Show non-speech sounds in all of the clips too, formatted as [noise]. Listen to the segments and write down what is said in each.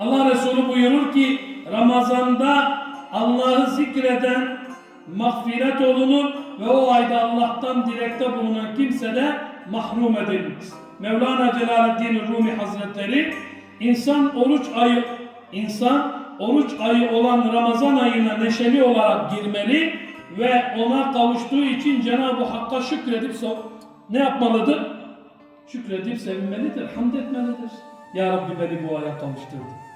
Allah Resulü buyurur ki Ramazan'da Allah'ı zikreden mağfiret olunur ve o ayda Allah'tan dilekte bulunan kimse de mahrum edilmez. Mevlana Celaleddin Rumi Hazretleri insan oruç ayı insan oruç ayı olan Ramazan ayına neşeli olarak girmeli ve ona kavuştuğu için Cenab-ı Hakk'a şükredip ne yapmalıdır? Şükredip sevinmelidir, hamd etmelidir. Ya Rabbi beni bu aya kavuşturdu.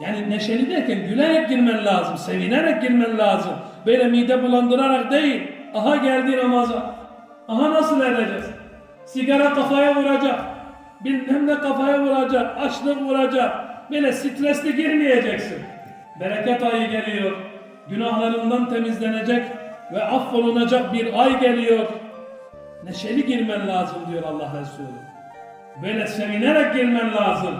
Yani neşeli derken gülerek girmen lazım, sevinerek girmen lazım. Böyle mide bulandırarak değil. Aha geldi Ramazan. Aha nasıl edeceğiz? Sigara kafaya vuracak. Bilmem ne kafaya vuracak. Açlık vuracak. Böyle stresli girmeyeceksin. Bereket ayı geliyor. Günahlarından temizlenecek ve affolunacak bir ay geliyor. Neşeli girmen lazım diyor Allah Resulü. Böyle sevinerek girmen lazım.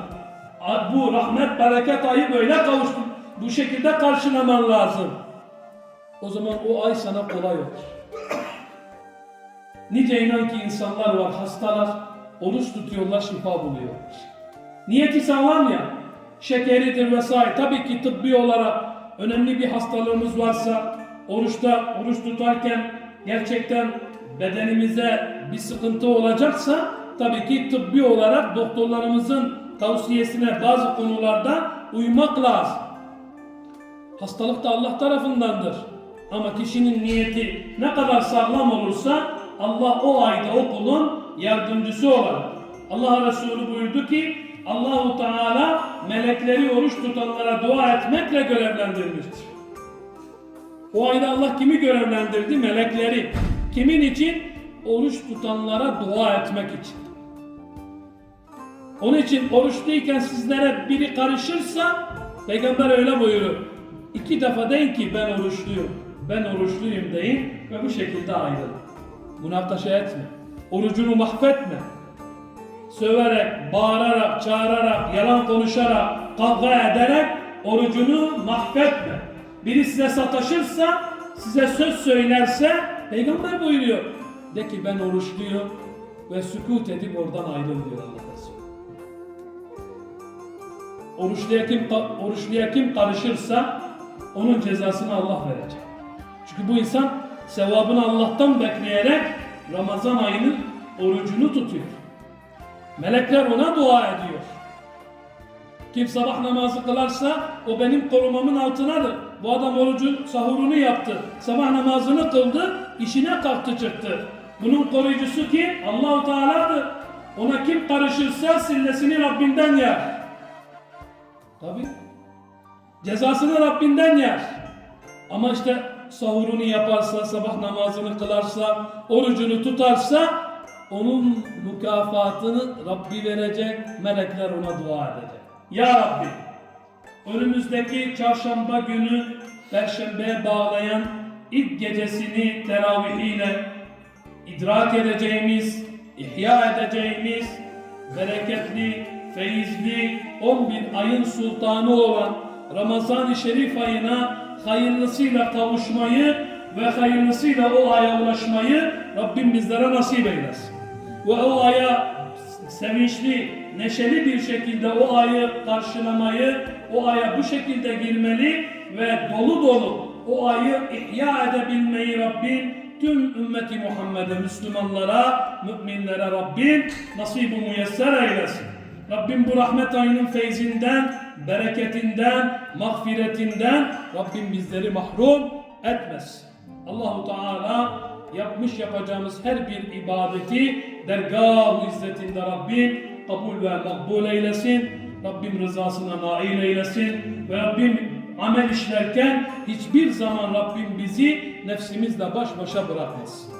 Bu rahmet bereket ayı böyle kavuştun. Bu şekilde karşılaman lazım. O zaman o ay sana kolay olur. [coughs] Nice inan ki insanlar var, hastalar, oruç tutuyorlar, şifa buluyorlar. Niyeti sağlam ya, şekeridir vesaire. Tabii ki tıbbi olarak önemli bir hastalığımız varsa, oruçta, oruç tutarken gerçekten bedenimize bir sıkıntı olacaksa, tabii ki tıbbi olarak doktorlarımızın tavsiyesine bazı konularda uymak lazım. Hastalık da Allah tarafındandır. Ama kişinin niyeti ne kadar sağlam olursa Allah o ayda o kulun yardımcısı olur. Allah Resulü buyurdu ki Allahu Teala melekleri oruç tutanlara dua etmekle görevlendirmiştir. O ayda Allah kimi görevlendirdi? Melekleri. Kimin için? Oruç tutanlara dua etmek için. Onun için oruçluyken sizlere biri karışırsa Peygamber öyle buyurur. İki defa deyin ki ben oruçluyum. Ben oruçluyum deyin ve bu şekilde ayrılın. Münakaşa etme. Orucunu mahvetme. Söverek, bağırarak, çağırarak, yalan konuşarak, kavga ederek orucunu mahvetme. Biri size sataşırsa, size söz söylerse Peygamber buyuruyor. De ki ben oruçluyum ve sükut edip oradan ayrıl diyor Allah. Oruçluya kim, oruçluya kim karışırsa onun cezasını Allah verecek. Çünkü bu insan sevabını Allah'tan bekleyerek Ramazan ayının orucunu tutuyor. Melekler ona dua ediyor. Kim sabah namazı kılarsa o benim korumamın altındadır. Bu adam orucun sahurunu yaptı. Sabah namazını kıldı, işine kalktı çıktı. Bunun koruyucusu kim? Allahu Teala'dır. Ona kim karışırsa sillesini Rabbinden yer. Tabi. Cezasını Rabbinden yer. Ama işte sahurunu yaparsa, sabah namazını kılarsa, orucunu tutarsa onun mükafatını Rabbi verecek, melekler ona dua edecek. Ya Rabbi, önümüzdeki çarşamba günü Perşembe'ye bağlayan ilk gecesini teravihiyle idrak edeceğimiz, ihya edeceğimiz bereketli, feyizli 11 ayın sultanı olan Ramazan-ı Şerif ayına hayırlısıyla kavuşmayı ve hayırlısıyla o aya ulaşmayı Rabbim bizlere nasip eylesin. Ve o aya sevinçli, neşeli bir şekilde o ayı karşılamayı, o aya bu şekilde girmeli ve dolu dolu o ayı ihya edebilmeyi Rabbim tüm ümmeti Muhammed'e, Müslümanlara, müminlere Rabbim nasibu müyesser eylesin. Rabbim bu rahmet ayının feyzinden, bereketinden, mağfiretinden Rabbim bizleri mahrum etmez. Allahu Teala yapmış yapacağımız her bir ibadeti dergah-ı izzetinde Rabbim kabul ve makbul eylesin. Rabbim rızasına nail eylesin. Ve Rabbim amel işlerken hiçbir zaman Rabbim bizi nefsimizle baş başa bırakmasın.